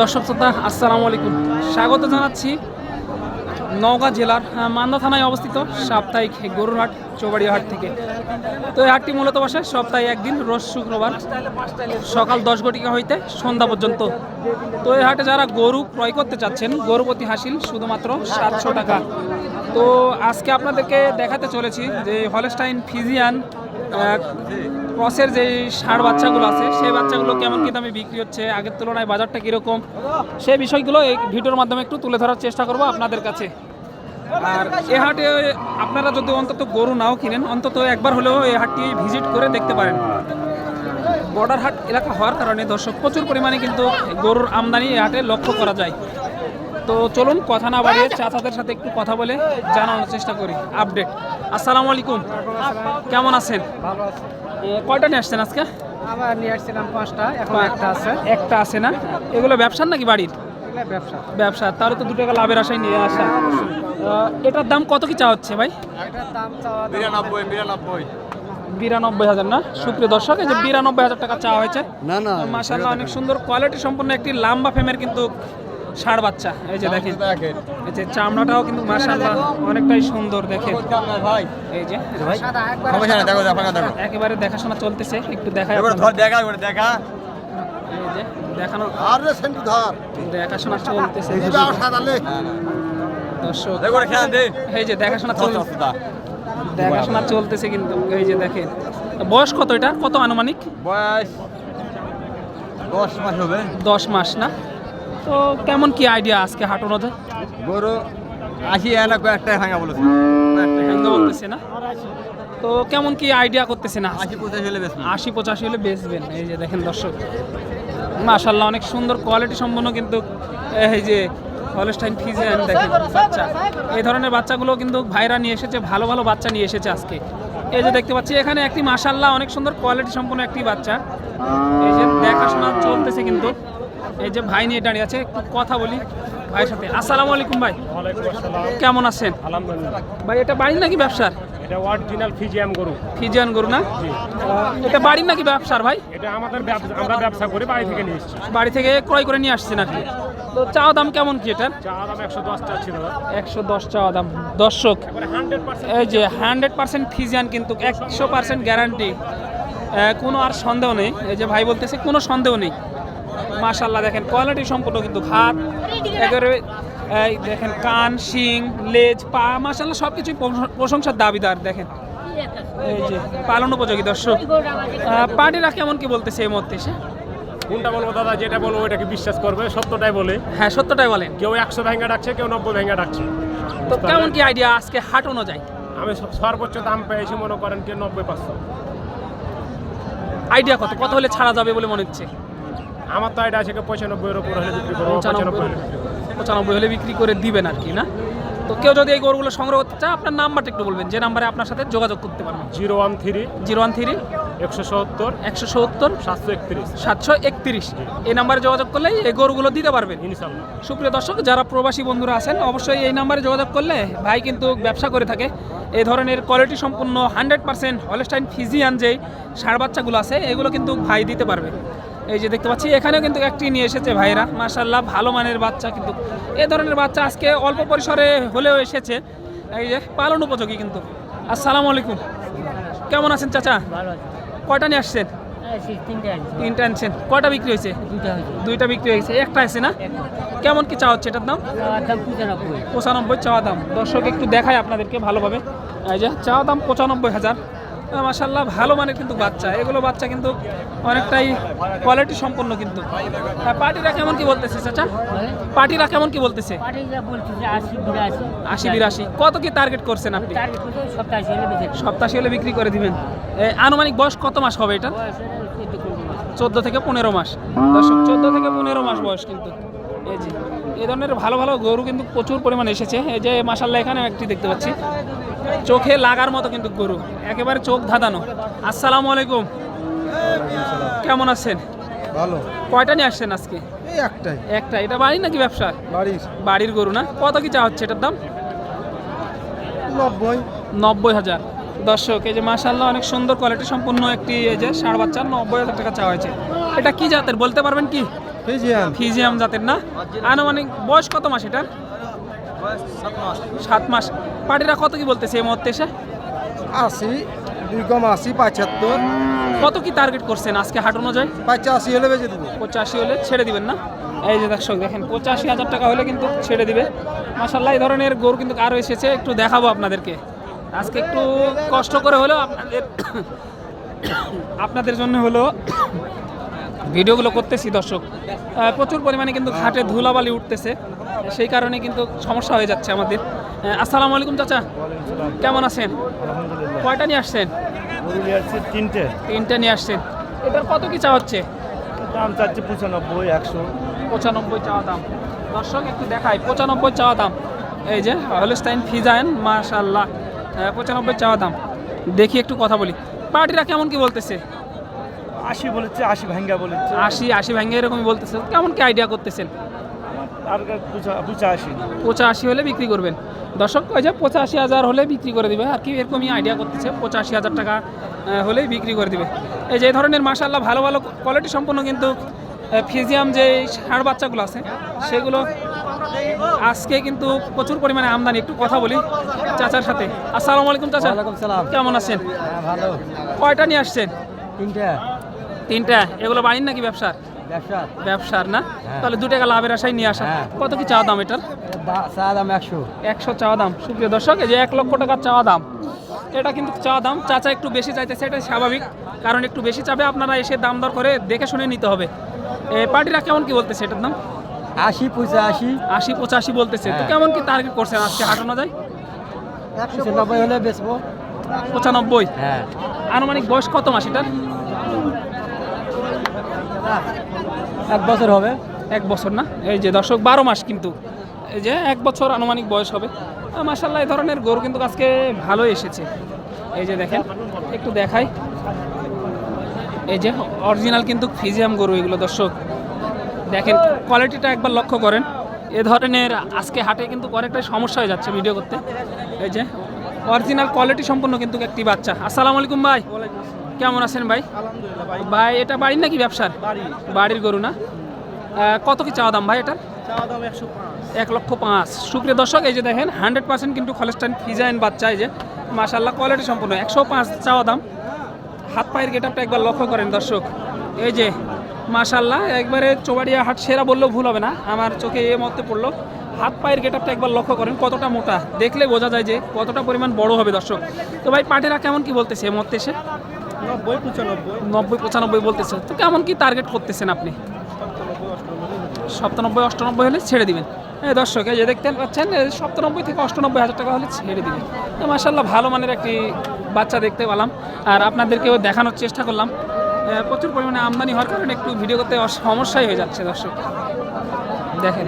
দর্শক শ্রোতা, আসসালামু আলাইকুম। স্বাগত জানাচ্ছি নওগাঁ জেলার মান্দা থানায় অবস্থিত সাপ্তাহিক গরুর হাট চৌবাড়িয়া হাট থেকে। তো এই হাটটি মূলত বসে সপ্তাহে একদিন, রোজ শুক্রবার সকাল দশ ঘটিকা হইতে সন্ধ্যা পর্যন্ত। তো এই হাটে যারা গরু ক্রয় করতে চাচ্ছেন, গরু প্রতি হাসিল শুধুমাত্র সাতশো টাকা। তো আজকে আপনাদেরকে দেখাতে চলেছি যে হলস্টাইন ফিজিয়ান ক্রসের যে ষাঁড় বাচ্চাগুলো আছে, সেই বাচ্চাগুলো কেমন কি দামে বিক্রি হচ্ছে, আগের তুলনায় বাজারটা কীরকম? সেই বিষয়গুলো এই ভিডিওর মাধ্যমে একটু তুলে ধরার চেষ্টা করব আপনাদের কাছে। আর এ হাটে আপনারা যদি অন্তত গরু নাও কিনেন, অন্তত একবার হলেও এই হাটটি ভিজিট করে দেখতে পারেন। বর্ডার হাট এলাকা হওয়ার কারণে দর্শক, প্রচুর পরিমাণে কিন্তু গরুর আমদানি এই হাটে লক্ষ্য করা যায়। তো চলুন, কথা না বাড়িয়ে চাচাদের সাথে একটু কথা বলে জানানোর চেষ্টা করি, আপডেট। আসসালামু আলাইকুম। কেমন আছেন? ভালো আছে। কয়টা নিয়ে আসছেন আজকে? আবার নিয়ে আসছিলাম পাঁচটা এখন একটা আছে। একটা আছে না? এগুলো ব্যবসার নাকি বাড়ির? ব্যবসা। ব্যবসা তাহলে তো দু টাকা লাভের আশায় নিয়ে আসা। এটার দাম কত কি চা হচ্ছে ভাই? এটার দাম বিরানব্বই বিরানব্বই। বিরানব্বই হাজার না? সুপ্রিয় দর্শক এই যে বিরানব্বই হাজার টাকা চাওয়া হয়েছে। না না মাসাল্লাহ অনেক সুন্দর কোয়ালিটি সম্পন্ন একটি লাম্বা ফেমের কিন্তু ষাড় বাচ্চা এই যে দেখেন। এই যে চামড়াটাও কিন্তু মাসাল্লাহ অনেকটাই সুন্দর দেখেন। ভাই এই যে একবার দেখো দেখো দেখো। দেখাশোনা চলতেছে একটু দেখা দেখা। এই যে দেখানো আর রে সেন্টু ধর। দেখাশোনা চলতেছে সাদালে দর্শক দেখো খেলা দে। এই যে দেখাশোনা চল চল দেখাশোনা চলতেছে কিন্তু এই যে দেখেন। বয়স কত এটা? কত আনুমানিক? বয়স দশ মাস হবে। দশ মাস না? তো কেমন কি আইডিয়া আজকে হাট অনুযায়ী গরু আশি এনা কয়েকটাই ভাঙা বলেছে। হ্যাঙ্গা বলতেছে না? তো কেমন কি আইডিয়া করতেছে না আশি পঁচাশি হলে বেশ আশি পঁচাশি হলে বেচবেন। এই যে দেখেন দর্শক মাশাল্লাহ অনেক সুন্দর কোয়ালিটি সম্পন্ন কিন্তু এই যে হলস্টাইন ফিজিয়ান দেখেন বাচ্চা। এই ধরনের বাচ্চাগুলো কিন্তু ভাইরা নিয়ে এসেছে ভালো ভালো বাচ্চা নিয়ে এসেছে আজকে। এই যে দেখতে পাচ্ছি এখানে একটি মাশাল্লাহ অনেক সুন্দর কোয়ালিটি সম্পন্ন একটি বাচ্চা। এই যে দেখাশোনা চলতেছে কিন্তু। এই যে ভাই নিয়ে দাঁড়িয়ে আছে একটু কথা বলি ভাইয়ের সাথে। আসসালামু আলাইকুম ভাই। কেমন আছেন? আলহামদুলিল্লাহ। ভাই এটা বাড়ির নাকি ব্যবসার? এটা অরিজিনাল ফিজিয়াম গরু। ফিজিয়ান গরু না? এটা বাড়ির নাকি ব্যবসার ভাই? এটা আমাদের ব্যবসা আমরা ব্যবসা করি বাড়ি থেকে নিয়ে এসেছি। বাড়ি থেকে ক্রয় করে নিয়ে আসছেন আপনি তো চাওয়া দাম কেমন কি এটার? চা দাম একশো দশটা ছিল। একশো দশ চাওয়া দাম। দর্শক এই যে হান্ড্রেড পার্সেন্ট ফিজিয়ান কিন্তু একশো পার্সেন্ট গ্যারান্টি কোনো আর সন্দেহ নেই। এই যে ভাই বলতেছে কোনো সন্দেহ নেই। মাশাল্লাহ দেখেন কোয়ালিটি সম্পূর্ণ কিন্তু হাত একেবারে এই দেখেন কান শিং লেজ পা মাশাল্লাহ সব কিছুই প্রশংসার দাবিদার দেখেন। এই যে পালন উপযোগী দর্শক। আহ, পার্টিরা কেমন কি বলতেছে এই মুহূর্তে এসে? কোনটা বলব দাদা যেটা বলব ওইটাকে বিশ্বাস করবে সত্যটাই বলে। হ্যাঁ সত্যটাই বলেন। কেউ একশো ভেঙ্গা ডাকছে কেউ নব্বই ভেঙ্গা ডাকছে। তো কেমন কি আইডিয়া আজকে হাট অনুযায়ী? আমি সর্বোচ্চ দাম পেয়েছি মনে করেন কি নব্বই পাঁচশো। আইডিয়া কত? কত হলে ছাড়া যাবে বলে মনে হচ্ছে? আমার তো এটা আছে কি পঁচানব্বইয়ের উপর হলে বিক্রি করব পঁচানব্বই হলে বিক্রি করব। পঁচানব্বই হলে বিক্রি করে দিবেন আর কি না? তো কেউ যদি এই গরুগুলো সংগ্রহ করতে চায় আপনার নাম্বারটা একটু বলবেন যে নাম্বারে আপনার সাথে যোগাযোগ করতে পারবেন zero one three zero one three একশো সত্তর একশো সত্তর সাতশো একত্রিশ। সাতশো একত্রিশ। এই নাম্বারে যোগাযোগ করলে এই গরুগুলো দিতে পারবেন। ইনশাল্লাহ সুপ্রিয় দর্শক যারা প্রবাসী বন্ধুরা আছেন অবশ্যই এই নাম্বারে যোগাযোগ করলে ভাই কিন্তু ব্যবসা করে থাকে। এই ধরনের কোয়ালিটি সম্পূর্ণ হান্ড্রেড পার্সেন্ট হলস্টাইন ফিজিয়ান যেই ষাঁড় বাচ্চাগুলো আছে এগুলো কিন্তু ভাই দিতে পারবে। এই যে দেখতে পাচ্ছি এখানেও কিন্তু একটি নিয়ে এসেছে ভাইরা মাশাল্লাহ ভালো মানের বাচ্চা কিন্তু। এ ধরনের বাচ্চা আজকে অল্প পরিসরে হলেও এসেছে। এই যে পালন উপযোগী কিন্তু। আসসালামু আলাইকুম। কেমন আছেন চাচা? কয়টা নিয়ে আসছেন? তিনটে আনছেন। কয়টা বিক্রি হয়েছে? দুইটা বিক্রি হয়েছে। একটা আছে না? কেমন কি চা হচ্ছে এটার দাম? পঁচানব্বই। চাওয়া দাম। দর্শক একটু দেখায় আপনাদেরকে ভালোভাবে। এই যে চাওয়া দাম পঁচানব্বই হাজার। মাসাল্লাহ ভালো মানের কিন্তু বাচ্চা। এগুলো বাচ্চা কিন্তু অনেকটাই কোয়ালিটি সম্পন্ন কিন্তু। পার্টিরা কেমন কি বলতেছে চাচা? পার্টিরা কেমন কি বলতেছে? আশি বিরাশি। কত কি টার্গেট করছেন আপনি? সপ্তাহে হলে বিক্রি করে দিবেন। আনুমানিক বয়স কত মাস হবে এটা? চোদ্দ থেকে পনেরো মাস। দর্শক চোদ্দ থেকে পনেরো মাস বয়স কিন্তু। এই যে এই ধরনের ভালো ভালো গরু কিন্তু প্রচুর পরিমাণে এসেছে। এই যে মাসাল্লাহ এখানে একটি দেখতে পাচ্ছি। চোখে লাগার মতো কিন্তু গরু একেবারে চোখ ধাঁধানো। আসসালামু আলাইকুম। কেমন আছেন? ভালো। কয়টা নিয়ে আসছেন আজকে? একটাই। একটা এটা বাড়ি নাকি ব্যবসা? বাড়ির। বাড়ির গরু না? কত কি চা হচ্ছে এটার দাম? নব্বই। নব্বই হাজার। দর্শক এই যে মাসাল্লাহ অনেক সুন্দর কোয়ালিটি সম্পূর্ণ একটি এই যে ষাঁড় বাচ্চা নব্বই হাজার টাকা চাওয়া হয়েছে। এটা কি জাতের? বলতে পারবেন কি? ফিজিয়ান। ফিজিয়াম জাতের না? আনুমানিক বয়স কত মাস এটার? সাত মাস। পার্টিরা কত কি বলতেছে এই মুহূর্তে এসে? আশি দুই কম আশি পঁচাত্তর। কত কি টার্গেট করছেন আজকে হাট অনুযায়ী? পঁচাশি হলে বেঁচে দেবো। পঁচাশি হলে ছেড়ে দিবেন না? এই যে দর্শক দেখেন পঁচাশি হাজার টাকা হলে কিন্তু ছেড়ে দিবে। মাসাল্লাহ এই ধরনের গরু কিন্তু আরও এসেছে। একটু দেখাবো আপনাদেরকে। আজকে একটু কষ্ট করে হলেও আপনাদের আপনাদের জন্য হলো ভিডিওগুলো করতেছি দর্শক। প্রচুর পরিমাণে কিন্তু ঘাটে ধুলাবালি উঠতেছে। সেই কারণে কিন্তু সমস্যা হয়ে যাচ্ছে আমাদের। আসসালামু আলাইকুম চাচা। কেমন আছেন? কয়টা নিয়ে আসছেন? তিনটে। তিনটা নিয়ে আসছেন। এটার কত কি চা হচ্ছে? দাম চাচ্ছি পঁচানব্বই একশো। পঁচানব্বই চাওয়া দাম। দর্শক একটু দেখাই। পঁচানব্বই চাওয়া দাম। এই যে হলস্টাইন ফিজাইন মাশাল্লাহ পঁচানব্বই চাওয়া দাম। দেখি একটু কথা বলি। পার্টিরা কেমন কি বলতেছে? আশি বলেছে আশি ভাঙ্গা বলেছে। আশি আশি ভেঙে এরকমই বলতেছে। কেমন কি আইডিয়া করতেছেন? আর পঁচাশি পঁচাশি হলে বিক্রি করবেন। দর্শক ওই যে পঁচাশি হাজার হলে বিক্রি করে দিবে। আর কি এরকমই আইডিয়া করতেছে পঁচাশি হাজার টাকা হলেই বিক্রি করে দিবে। এই যে ধরনের মাসাল্লাহ ভালো ভালো কোয়ালিটি সম্পন্ন কিন্তু ফিজিয়াম যে ষাঁড় বাচ্চাগুলো আছে সেগুলো আজকে কিন্তু প্রচুর পরিমাণে আমদানি। একটু কথা বলি চাচার সাথে। আসসালামু আলাইকুম চাচা। সালাম। কেমন আছেন? হ্যাঁ ভালো। কয়টা নিয়ে আসছেন? তিনটা। তিনটা এগুলো বাড়ির নাকি ব্যবসার? ব্যবসা। ব্যবসার না? হ্যাঁ। তাহলে দু টাকা লাভের আশায় নিয়ে আসা। হ্যাঁ। কত কি চাওয়া দাম এটার? চা দাম একশো। একশো চাওয়া দাম। সুপ্রিয় দর্শক এই যে এক লক্ষ টাকার চাওয়া দাম এটা কিন্তু চাওয়া দাম। চাচা একটু বেশি চাইতেছে এটা স্বাভাবিক। কারণ একটু বেশি চাবে আপনারা এসে দাম দর করে দেখে শুনে নিতে হবে। এ পার্টিরা কেমন কি বলতেছে এটার দাম? আশি পঁচাশি। আশি পঁচাশি বলতেছে। তো হ্যাঁ। কেমন কি টার্গেট করছেন? আজকে হাঁটানো যায়? একশো নব্বই হলে বেচবো। পঁচানব্বই? হ্যাঁ। আনুমানিক বয়স কত মাস এটার? এক বছর হবে? এক বছর না? এই যে দর্শক, বারো মাস কিন্তু। এই যে এক বছর আনুমানিক বয়স হবে। মাসাল্লাহ এই ধরনের গরু কিন্তু আজকে ভালো এসেছে। এই যে দেখেন, একটু দেখাই। এই যে অরিজিনাল কিন্তু ফিজিয়াম গরু এগুলো, দর্শক। দেখেন কোয়ালিটিটা একবার লক্ষ্য করেন। এ ধরনের আজকে হাটে কিন্তু অনেকটাই সমস্যা হয়ে যাচ্ছে ভিডিও করতে। এই যে অরিজিনাল কোয়ালিটি সম্পন্ন কিন্তু একটি বাচ্চা। আসসালামু আলাইকুম ভাই। কেমন আছেন ভাই? ভাই। এটা বাড়ির নাকি ব্যবসার? বাড়ির গরু না? কত কি চাওয়া দাম ভাই এটার? এক লক্ষ পাঁচ। সুপ্রিয় দর্শক এই যে দেখেন হান্ড্রেড পার্সেন্ট কিন্তু খলেস্টাইন ফিজাইন বাচ্চা এই যে মাশাল্লাহ কোয়ালিটি সম্পূর্ণ। একশো পাঁচ চাওয়া দাম। হাত পায়ের গেটআপটা একবার লক্ষ্য করেন দর্শক। এই যে মাশাল্লাহ একবারে চোবাড়িয়া হাট সেরা বললেও ভুল হবে না। আমার চোখে এ মতে পড়ল। হাত পায়ের গেটআপটা একবার লক্ষ্য করেন কতটা মোটা। দেখলে বোঝা যায় যে কতটা পরিমাণ বড় হবে দর্শক। তো ভাই পাটেরা কেমন কি বলতেছে এ মধ্যে এসে? নব্বই, পঁচানব্বই। নব্বই বলতেছে তো কেমন কি টার্গেট করতেছেন আপনি? সপ্তানব্বই, অষ্টানব্বই হলে ছেড়ে দিবেন। হ্যাঁ দর্শক, এই যে দেখতে পাচ্ছেন সপ্তানব্বই থেকে অষ্টানব্বই হাজার টাকা হলে ছেড়ে দিবেন। তো মাসাল্লাহ ভালো মানের একটি বাচ্চা দেখতে পেলাম। আর আপনাদেরকেও দেখানোর চেষ্টা করলাম। প্রচুর পরিমাণে আমদানি হওয়ার কারণে একটু ভিডিও করতে সমস্যাই হয়ে যাচ্ছে দর্শক। দেখেন।